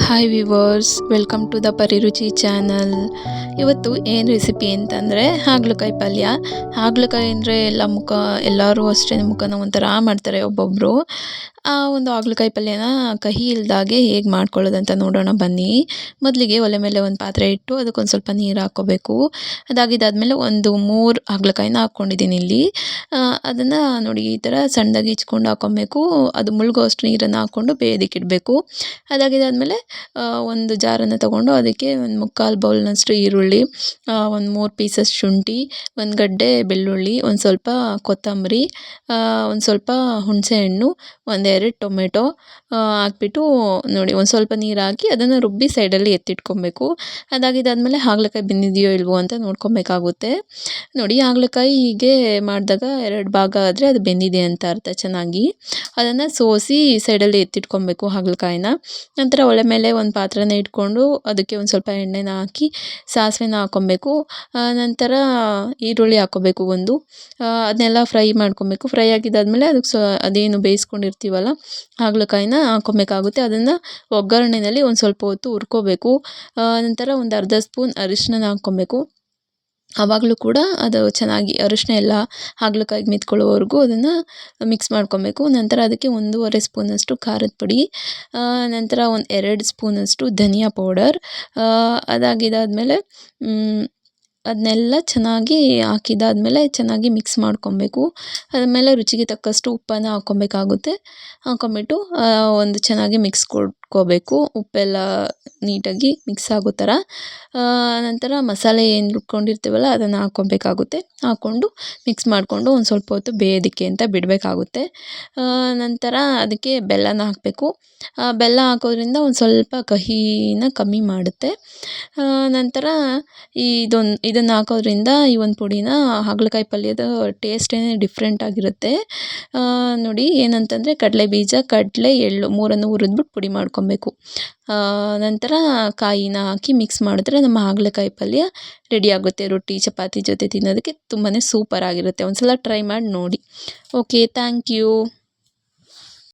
Hi viewers welcome to the Pariruchi channel ಇವತ್ತು ಏನು recipe ಅಂತಂದರೆ ಹಾಗಲಕಾಯಿ ಪಲ್ಯ. ಹಾಗಲಕಾಯಿ ಅಂದರೆ ಎಲ್ಲ ಮುಖ, ಎಲ್ಲರೂ ಅಷ್ಟೇ ಮುಖನ ಒಂಥರ ಮಾಡ್ತಾರೆ ಒಬ್ಬೊಬ್ಬರು ಆ ಒಂದು ಹಾಗಲಕಾಯಿ ಪಲ್ಯನ ಕಹಿ ಇಲ್ದಾಗೆ ಹೇಗೆ ಮಾಡ್ಕೊಳ್ಳೋದಂತ ನೋಡೋಣ ಬನ್ನಿ. ಮೊದಲಿಗೆ ಒಲೆ ಮೇಲೆ ಒಂದು ಪಾತ್ರೆ ಇಟ್ಟು ಅದಕ್ಕೊಂದು ಸ್ವಲ್ಪ ನೀರು ಹಾಕ್ಕೋಬೇಕು. ಅದಾಗಿದ್ದಾದಮೇಲೆ ಒಂದು ಮೂರು ಹಾಗಲಕಾಯಿನ ಹಾಕ್ಕೊಂಡಿದ್ದೀನಿ ಇಲ್ಲಿ. ಅದನ್ನು ನೋಡಿ ಈ ಥರ ಸಣ್ಣದಾಗಿ ಇಚ್ಕೊಂಡು ಹಾಕ್ಕೊಬೇಕು. ಅದು ಮುಳುಗೋಷ್ಟು ನೀರನ್ನು ಹಾಕ್ಕೊಂಡು ಬೇಯೋದಕ್ಕೆ ಇಡಬೇಕು. ಅದಾಗಿದ್ದಾದಮೇಲೆ ಒಂದು ಜಾರನ್ನು ತೊಗೊಂಡು ಅದಕ್ಕೆ ಒಂದು ಮುಕ್ಕಾಲು ಬೌಲ್ನಷ್ಟು ಈರುಳ್ಳಿ ಒಂದು ಮೂರು ಪೀಸಸ್ ಶುಂಠಿ, ಒಂದು ಗಡ್ಡೆ ಬೆಳ್ಳುಳ್ಳಿ, ಒಂದು ಸ್ವಲ್ಪ ಕೊತ್ತಂಬರಿ ಒಂದು ಸ್ವಲ್ಪ ಹುಣಸೆಹಣ್ಣು ಒಂದೆರಡು ಟೊಮೆಟೊ ಹಾಕ್ಬಿಟ್ಟು ನೋಡಿ ಒಂದು ಸ್ವಲ್ಪ ನೀರು ಹಾಕಿ ಅದನ್ನು ರುಬ್ಬಿ ಸೈಡಲ್ಲಿ ಎತ್ತಿಟ್ಕೊಬೇಕು. ಅದಾಗಿದ್ದಾದಮೇಲೆ ಹಾಗಲಕಾಯಿ ಬೆಂದಿದೆಯೋ ಇಲ್ವೋ ಅಂತ ನೋಡ್ಕೊಬೇಕಾಗುತ್ತೆ. ನೋಡಿ ಹಾಗಲಕಾಯಿ ಹೀಗೆ ಮಾಡಿದಾಗ ಎರಡು ಭಾಗ ಆದರೆ ಅದು ಬೆಂದಿದೆ ಅಂತ ಅರ್ಥ ಚೆನ್ನಾಗಿ. ಅದನ್ನು ಸೋಸಿ ಸೈಡಲ್ಲಿ ಎತ್ತಿಟ್ಕೊಬೇಕು ಹಾಗಲಕಾಯಿನ. ನಂತರ ಒಲೆ ಮೇಲೆ ಒಂದು ಪಾತ್ರೆನ ಇಟ್ಕೊಂಡು ಅದಕ್ಕೆ ಒಂದು ಸ್ವಲ್ಪ ಎಣ್ಣೆನ ಹಾಕಿ ಸಾಸಿವೆನ ಹಾಕ್ಕೊಬೇಕು. ನಂತರ ಈರುಳ್ಳಿ ಹಾಕ್ಕೋಬೇಕು ಒಂದು. ಅದನ್ನೆಲ್ಲ ಫ್ರೈ ಮಾಡ್ಕೊಬೇಕು. ಫ್ರೈ ಆಗಿದ್ದಾದಮೇಲೆ ಅದಕ್ಕೆ ಸೊ, ಅದೇನು ಬೇಯಿಸ್ಕೊಂಡಿರ್ತೀವಲ್ಲ ಹಾಗಲಕಾಯಿನ ಹಾಕ್ಕೊಬೇಕಾಗುತ್ತೆ. ಅದನ್ನು ಒಗ್ಗರಣೆಯಲ್ಲಿ ಒಂದು ಸ್ವಲ್ಪ ಹೊತ್ತು ಹುರ್ಕೋಬೇಕು. ನಂತರ ಒಂದು ಅರ್ಧ ಸ್ಪೂನ್ ಅರಿಶಿನ ಹಾಕ್ಕೊಬೇಕು. ಆವಾಗಲೂ ಕೂಡ ಅದು ಚೆನ್ನಾಗಿ ಅರಿಶಿನ ಎಲ್ಲ ಹಾಗಲಕಾಯಿಗೆ ಮಿತ್ಕೊಳ್ಳೋವರೆಗೂ ಅದನ್ನು ಮಿಕ್ಸ್ ಮಾಡ್ಕೊಬೇಕು. ನಂತರ ಅದಕ್ಕೆ ಒಂದೂವರೆ ಸ್ಪೂನಷ್ಟು ಖಾರದ ಪುಡಿ ನಂತರ ಒಂದು ಎರಡು ಸ್ಪೂನಷ್ಟು ಧನಿಯಾ ಪೌಡರ್ ಅದಾಗಿದ್ದಾದಮೇಲೆ ಅದನ್ನೆಲ್ಲ ಚೆನ್ನಾಗಿ ಹಾಕಿದಾದ್ಮೇಲೆ ಚೆನ್ನಾಗಿ ಮಿಕ್ಸ್ ಮಾಡ್ಕೊಬೇಕು. ಆಮೇಲೆ ರುಚಿಗೆ ತಕ್ಕಷ್ಟು ಉಪ್ಪನ್ನು ಹಾಕ್ಕೊಬೇಕಾಗುತ್ತೆ ಹಾಕ್ಕೊಂಬಿಟ್ಟು ಒಂದು ಚೆನ್ನಾಗಿ ಮಿಕ್ಸ್ ಕೊಟ್ಕೋಬೇಕು ಉಪ್ಪೆಲ್ಲ ನೀಟಾಗಿ ಮಿಕ್ಸ್ ಆಗೋ ಥರ. ನಂತರ ಮಸಾಲೆ ಏನು ರುಬ್ಕೊಂಡಿರ್ತೀವಲ್ಲ, ಅದನ್ನು ಹಾಕ್ಕೊಬೇಕಾಗುತ್ತೆ. ಹಾಕ್ಕೊಂಡು ಮಿಕ್ಸ್ ಮಾಡಿಕೊಂಡು ಒಂದು ಸ್ವಲ್ಪ ಹೊತ್ತು ಬೇಯೋದಕ್ಕೆ ಅಂತ ಬಿಡಬೇಕಾಗುತ್ತೆ. ನಂತರ ಅದಕ್ಕೆ ಬೆಲ್ಲನ ಹಾಕಬೇಕು. ಬೆಲ್ಲ ಹಾಕೋದ್ರಿಂದ ಒಂದು ಸ್ವಲ್ಪ ಕಹಿನ ಕಮ್ಮಿ ಮಾಡುತ್ತೆ. ನಂತರ ಇದೊಂದು, ಇದನ್ನು ಹಾಕೋದ್ರಿಂದ ಈ ಒಂದು ಪುಡಿನ ಹಾಗಲಕಾಯಿ ಪಲ್ಯದ ಟೇಸ್ಟೇ ಡಿಫ್ರೆಂಟ್ ಆಗಿರುತ್ತೆ. ನೋಡಿ ಏನಂತಂದರೆ ಕಡಲೆ ಬೀಜ ಕಡಲೆ, ಎಳ್ಳು ಮೂರನ್ನು ಹುರಿದ್ಬಿಟ್ಟು ಪುಡಿ ಮಾಡ್ಕೊಬೇಕು. ನಂತರ ಕಾಯಿನ ಹಾಕಿ ಮಿಕ್ಸ್ ಮಾಡಿದ್ರೆ ನಮ್ಮ ಹಾಗಲಕಾಯಿ ಪಲ್ಯ ರೆಡಿ ಆಗುತ್ತೆ. ರೊಟ್ಟಿ, ಚಪಾತಿ ಜೊತೆ ತಿನ್ನೋದಕ್ಕೆ ತುಂಬಾ ಸೂಪರ್ ಆಗಿರುತ್ತೆ. ಒಂದು ಸಲ ಟ್ರೈ ಮಾಡಿ ನೋಡಿ. Okay thank you